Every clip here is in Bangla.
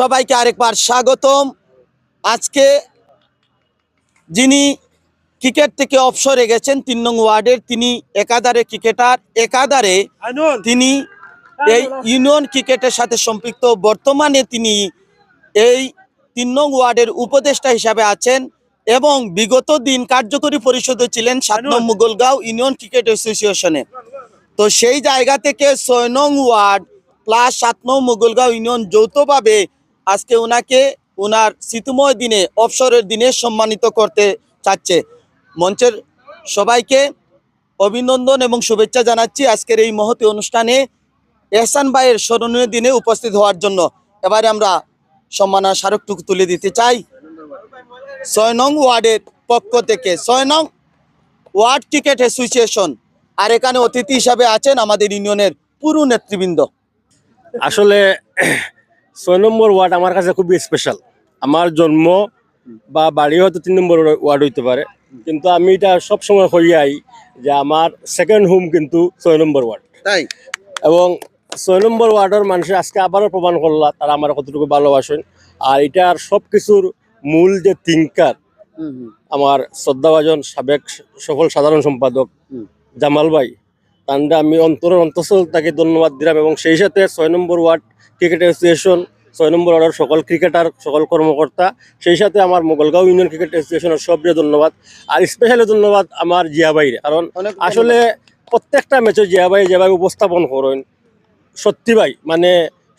সবাইকে আরেকবার স্বাগতম। আজকে যিনি ক্রিকেট থেকে অবসরে গেছেন তিন নং ওয়ার্ডের তিনি একাধারে ক্রিকেটার একাধারে তিনি এই ইউনিয়ন ক্রিকেটের সাথে সম্পৃক্ত। বর্তমানে তিনি এই তিন নং ওয়ার্ডের উপদেষ্টা হিসাবে আছেন এবং বিগত দিন কার্যকরী পরিষদে ছিলেন সাত নং মুগলগাঁও ইউনিয়ন ক্রিকেট অ্যাসোসিয়েশনে। তো সেই জায়গা থেকে ছয় নং ওয়ার্ড প্লাস সাত নং মুগলগাঁও ইউনিয়ন যৌথভাবে আজকে ওনাকে ওনার স্মৃতিময় দিনে, অবসরের দিনে সম্মানিত করতে চাচ্ছে। মঞ্চের সবাইকে অভিনন্দন এবং শুভেচ্ছা জানাচ্ছি আজকের এই মহতি অনুষ্ঠানে এহসান ভাইয়ের স্মরণীয় দিনে উপস্থিত হওয়ার জন্য। এবারে আমরা সম্মান আর স্মারকটুকু তুলে দিতে চাই। ছয় নং ওয়ার্ডের পক্ষ থেকে, ছয় নং ওয়ার্ড ক্রিকেট অ্যাসোসিয়েশন, আর এখানে অতিথি হিসাবে আছেন আমাদের ইউনিয়নের পুরো নেতৃবৃন্দ। আসলে ছয় নম্বর ওয়ার্ড আমার কাছে খুবই স্পেশাল আমার জন্ম বা বাড়ি হয়তো তিন নম্বর ওয়ার্ড হইতে পারে। কিন্তু আমি এটা সবসময় হইয়াই যে আমার সেকেন্ড হোম কিন্তু ছয় নম্বর ওয়ার্ড। তাই? এবং ছয় নম্বর ওয়ার্ডের মানুষের আজকে আবারও প্রমাণ করলা তারা আমার কতটুকু ভালোবাসেন। আর এটার সব কিছুর মূল যে থিঙ্কার আমার শ্রদ্ধাভাজন সাবেক সফল সাধারণ সম্পাদক। জামাল ভাই তান্ডা আমি অন্তরের অন্তঃস্থল তাকে ধন্যবাদ দিলাম এবং সেই সাথে ছয় নম্বর ওয়ার্ড ক্রিকেট অ্যাসোসিয়েশন ছয় নম্বর ওয়ার্ডের সকল ক্রিকেটার সকল কর্মকর্তা সেই সাথে আমার মোগলগাঁও ইউনিয়ন ক্রিকেট অ্যাসোসিয়েশনের সবরে ধন্যবাদ আর স্পেশালি ধন্যবাদ আমার জিয়া ভাইরে কারণ আসলে প্রত্যেকটা ম্যাচে জিয়া ভাই যেভাবে উপস্থাপন করেন সত্যি ভাই মানে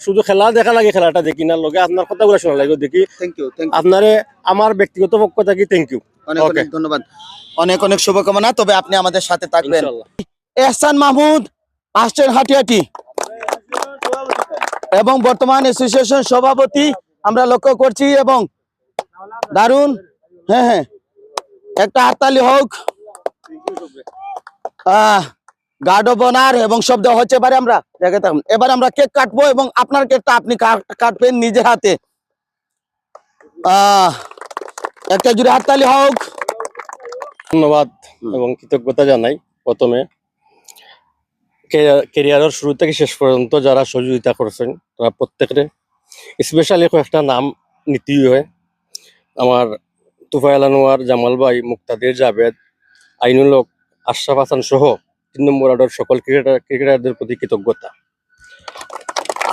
শুধু খেলা দেখা লাগে খেলাটা দেখি না লগে আপনার কথাগুলো শোনা লাগে দেখি থ্যাংক ইউ আপনারে আমার ব্যক্তিগত পক্ষ থেকে থ্যাংক ইউ অনেক অনেক ধন্যবাদ। অনেক অনেক শুভকামনা তবে আপনি আমাদের সাথে থাকবেন। এহসান মাহমুদ আসছেন হাটিহাটি। এবং বর্তমান অ্যাসোসিয়েশন সভাপতি আমরা লক্ষ্য করছি এবং দারুণ হ্যাঁ হ্যাঁ একটা হাততালি হোক। গার্ড অফ অনার এবং শব্দ হচ্ছে। এবারে আমরা। এবার আমরা কেক কাটবো এবং আপনার কেকটা আপনি কাটবেন নিজের হাতে। একটা জুড়ে হাততালি হোক। ধন্যবাদ এবং কৃতজ্ঞতা জানাই প্রথমে। কেরিয়ারের শুরু থেকে শেষ পর্যন্ত যারা সহযোগিতা করছেন, তারা প্রত্যেকের স্পেশালি কয়েকটা নাম নীতি হয় আমার তুফাইল আনোয়ার, জামাল ভাই, মুক্তাদির, জাভেদ, আইনুল হক, আশরাফ হাসান সহ তিন নম্বর ওয়ার্ডের সকল ক্রিকেটার ক্রিকেটারদের প্রতি কৃতজ্ঞতা।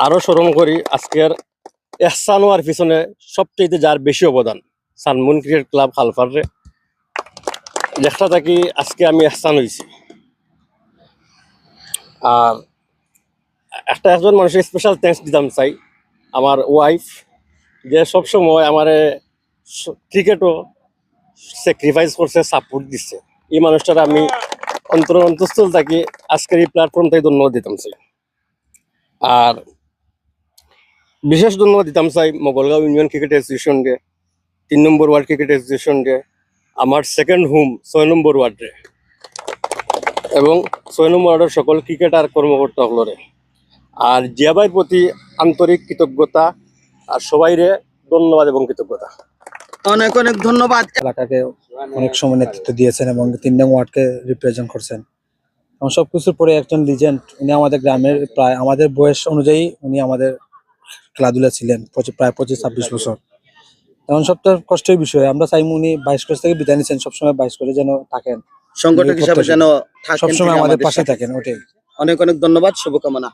আরও স্মরণ করি, আজকের এহসান হওয়ার পিছনে সবচেয়ে যার বেশি অবদান, সানমুন ক্রিকেট ক্লাব খালফারে যেটা থাকি, আজকে আমি এহসান হয়েছি আর একটা একজন মানুষের স্পেশাল থ্যাঙ্কস দিতাম চাই। আমার ওয়াইফ যে সবসময় আমার ক্রিকেটও স্যাক্রিফাইস করছে সাপোর্ট দিচ্ছে। এই মানুষটার আমি অন্তর অন্তঃস্থল থাকি আজকের এই প্ল্যাটফর্ম থেকে ধন্যবাদ দিতাম চাই। আর বিশেষ ধন্যবাদ দিতাম চাই মোগলগাঁও ইউনিয়ন ক্রিকেট অ্যাসোসিয়েশনকে তিন নম্বর ওয়ার্ল্ড ক্রিকেট অ্যাসোসিয়েশনকে আমার সেকেন্ড হোম ছয় নম্বর ওয়ার্ডে। এবং ছয় নম্বর ওয়ার্ডের সকল ক্রিকেটার কর্মকর্তা হলরে। আর জিয়াবাইয়ের প্রতি আন্তরিক কৃতজ্ঞতা আর সবাইরে ধন্যবাদ এবং কৃতজ্ঞতা। অনেক অনেক ধন্যবাদ। এলাকাকে অনেক সময় নেতৃত্ব দিয়েছেন এবং তিন নং ওয়ার্ডকে রিপ্রেজেন্ট করছেন। এবং সবকিছুর পরে একজন লিজেন্ড উনি আমাদের গ্রামের প্রায় আমাদের বয়স অনুযায়ী উনি আমাদের খেলাধুলা ছিলেন প্রায় পঁচিশ ছাব্বিশ বছর। এখন সবটা কষ্টের বিষয় আমরা চাইমু উনি বাইশ কোর্স থেকে বিদায় নিচ্ছেন সবসময় বাইশ করে যেন থাকেন। সংগঠক হিসাবে যেন থাকেন সবসময় আমাদের পাশে। থাকেন ওটাই। অনেক অনেক ধন্যবাদ শুভকামনা।